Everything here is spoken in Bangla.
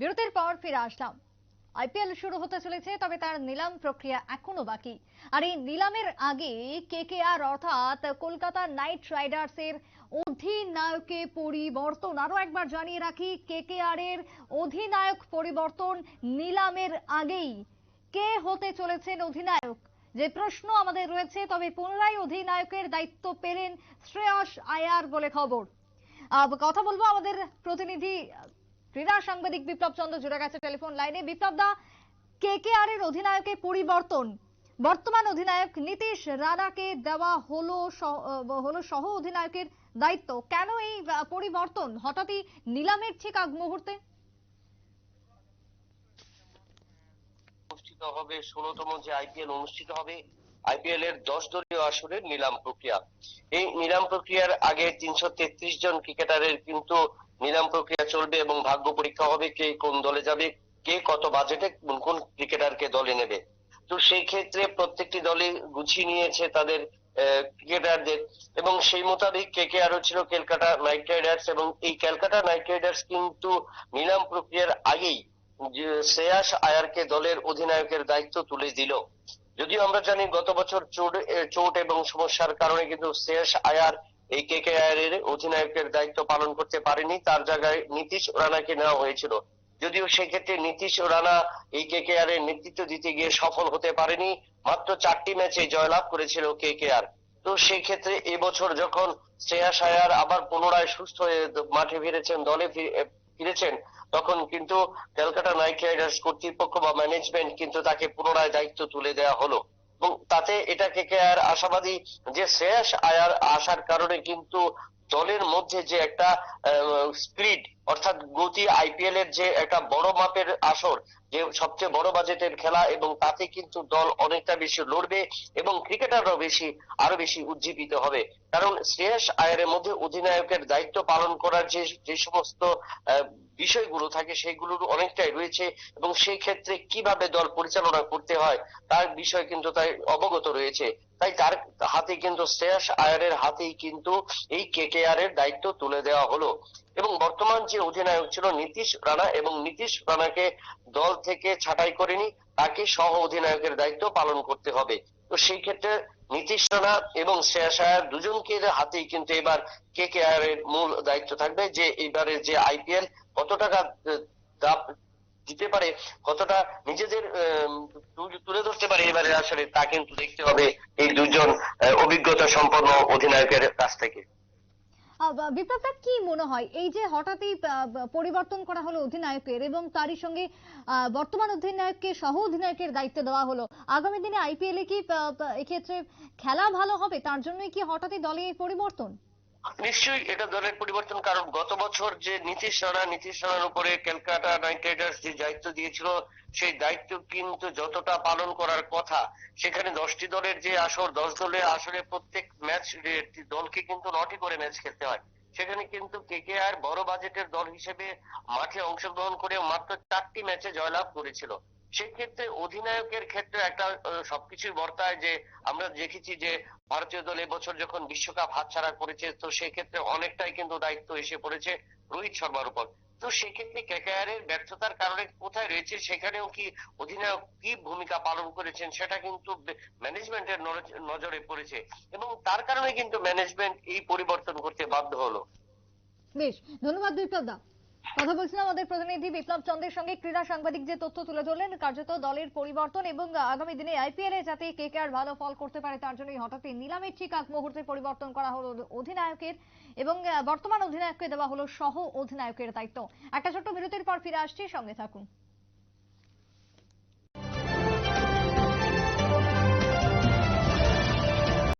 বিরতির পর ফিরে আসলাম। আইপিএল শুরু হতে চলেছে, তবে তার নিলাম প্রক্রিয়া এখনও বাকি। আর এই নিলামের আগে কেকেআর অর্থাৎ কলকাতা নাইট রাইডার্সের অধিনায়কে পরিবর্তন আরও একবার জানিয়ে রাখি কেকেআর এর অধিনায়ক পরিবর্তন নিলামের আগেই। কে হতে চলেছেন অধিনায়ক? যে প্রশ্ন আমাদের রয়েছে, তবে পুনরায় অধিনায়কের দায়িত্ব পেলেন শ্রেয়স আয়ার বলে খবর। কথা বলব আমাদের প্রতিনিধি ক্রীড়া সাংবাদিক বিপ্লব চন্দ্র জুড়ে গেছে টেলিফোন লাইনে। বিপ্লব দা, কে কে আর এর অধিনায়কের পরিবর্তন? বর্তমান অধিনায়ক নীতিশ রানাকে দেওয়া হলো হলো সহ অধিনায়কের দায়িত্ব। কেন এই পরিবর্তন? হঠাৎই নিলামের ঠিক আগ মুহূর্তে? অনুষ্ঠিত হবে ষোলতম যে আইপিএল অনুষ্ঠিত হবে আইপিএল এর দশ দলীয় আসরের নিলাম প্রক্রিয়া। এই নিলাম প্রক্রিয়ার আগে তিনশো তেত্রিশ জন ক্রিকেটারের কিন্তু নিলাম প্রক্রিয়া চলবে এবং ভাগ্য পরীক্ষা হবে কে কোন দলে যাবে, কে কত বাজেটে কোন কোন ক্রিকেটারকে দলে নেবে। তো সেই ক্ষেত্রে প্রত্যেকটি দলে গুছিয়ে নিয়েছে তাদের ক্রিকেটারদের এবং সেই মোতাবেক কে কে আরও ছিল, ক্যালকাটা নাইট রাইডার্স এবং এই ক্যালকাটা নাইট রাইডার্স কিন্তু নিলাম প্রক্রিয়ার আগেই শ্রেয়াস আয়ারকে দলের অধিনায়কের দায়িত্ব তুলে দিল। যদিও আমরা জানি গত বছর চোট চোট এবং সমস্যার কারণে কিন্তু শ্রেয়াস আয়ার এই কে কে আয়ারের অধিনায়কের দায়িত্ব পালন করতে পারেনি, তার জায়গায় নীতিশ রানাকে নেওয়া হয়েছিল। যদিও সেক্ষেত্রে নীতিশ রানা এই কে কে আর এর নেতৃত্ব দিতে গিয়ে সফল হতে পারেনি, মাত্র চারটি ম্যাচে জয়লাভ করেছিল কে কে আর তো সেই ক্ষেত্রে এবছর যখন শ্রেয়া আয়ার আবার পুনরায় সুস্থ হয়ে মাঠে ফিরেছেন, দলে ফিরেছেন, তখন কিন্তু ক্যালকাটা নাইট রাইডার্স কর্তৃপক্ষ বা ম্যানেজমেন্ট কিন্তু তাকে পুনরায় দায়িত্ব তুলে দেওয়া হলো। তাতে এটা আর আশাবাদী যে শ্রেয়াস আয়ার আসার কারণে কিন্তু দলের মধ্যে যে একটা স্পিড অর্থাৎ গতি আইপিএল এর যে একটা বড় মাপের আসর, যে সবচেয়ে বড় বাজেটের খেলা এবং তাতে কিন্তু দল অনেকটা বেশি লড়বে এবং ক্রিকেটাররাও বেশি আরও বেশি উজ্জীবিত হবে। কারণ শ্রেয়াস আয়ারের মধ্যে অধিনায়কের দায়িত্ব পালন করার যে যে সমস্ত বিষয়গুলো থাকে সেগুলোর অনেকটাই রয়েছে এবং সেই ক্ষেত্রে কীভাবে দল পরিচালনা করতে হয় তার বিষয় কিন্তু তাই অবগত রয়েছে। তাই তার হাতে কিন্তু শ্রেয়াস আয়ারের হাতেই কিন্তু এই কেকেআর এর দায়িত্ব তুলে দেওয়া হলো। এবং বর্তমান যে অধিনায়ক ছিল নীতিশ রানা এবং নীতিশ রানাকে দল থেকে ছাঁটাই করেনি, তাকে সহ অধিনায়কের দায়িত্ব পালন করতে হবে। তো সেই ক্ষেত্রে নীতিশ রানা এবং শ্রেয়াস আয়ার দুজনকে হাতেই কিন্তু এবার কে কে আর এর মূল দায়িত্ব থাকবে যে এবারে যে আইপিএল কত টাকা দাম দিতে পারে, কতটা নিজেদের তুলে ধরতে পারে এবারে আসলে তা কিন্তু দেখতে হবে এই দুজন অভিজ্ঞতা সম্পন্ন অধিনায়কের কাছ থেকে। আহ, বা- বিপ্লব দা কি মনে হয়? এই যে হঠাৎই পরিবর্তন করা হলো অধিনায়কের এবং তারই সঙ্গে বর্তমান অধিনায়ককে সহ অধিনায়কের দায়িত্ব দেওয়া হলো। আগামী দিনে আইপিএলে কি এক্ষেত্রে খেলা ভালো হবে? তার জন্যই কি হঠাৎই দলে এই পরিবর্তন? নিশ্চয়ই এটা দলের পরিবর্তন, কারণ গত বছর যে নীতিশ রানা, নীতিশ রানার উপরে ক্যালকাটা নাইট রাইডার্স যে দায়িত্ব দিয়েছিল, সেই দায়িত্ব কিন্তু যতটা পালন করার কথা, সেখানে দশটি দলের যে আসর, দশ দলের আসরে প্রত্যেক ম্যাচ দলকে কিন্তু নটি করে ম্যাচ খেলতে হয়। সেখানে কিন্তু কে আর বড় বাজেটের দল হিসেবে মাঠে অংশগ্রহণ করে মাত্র চারটি ম্যাচে জয়লাভ করেছিল। সেক্ষেত্রে অধিনায়কের ক্ষেত্রে একটা সবকিছুই বর্তায় যে আমরা দেখেছি যে ভারতীয় দল এবছর যখন বিশ্বকাপ হাতছাড়া করেছে, তো সেক্ষেত্রে অনেকটাই কিন্তু দায়িত্ব এসে পড়েছে রোহিত শর্মার উপর। তো সেক্ষেত্রে কেকেআর এর ব্যর্থতার কারণে কোথায় রয়েছে, সেখানেও কি অধিনায়ক কি ভূমিকা পালন করেছেন, সেটা কিন্তু ম্যানেজমেন্টের নজরে পড়েছে। এবং তার কারণে কিন্তু ম্যানেজমেন্ট এই পরিবর্তন করতে বাধ্য হলো। বেশ, ধন্যবাদ বিপ্লব দা কথা বলছিলাম আমাদের প্রতিনিধি বিপ্লব চন্দ্রের সঙ্গে। ক্রীড়া সাংবাদিক যে তথ্য তুলে ধরলেন, কার্যত দলের পরিবর্তন এবং আগামী দিনে আইপিএল এ যাতে কে কে আর ভালো ফল করতে পারে তার জন্যই হঠাৎই নিলামের ঠিক আগ মুহূর্তে পরিবর্তন করা হলো অধিনায়কের এবং বর্তমান অধিনায়ককে দেওয়া হলো সহ অধিনায়কের দায়িত্ব। একটা ছোট্ট বিরতির পর ফিরে আসছি, সঙ্গে থাকুন।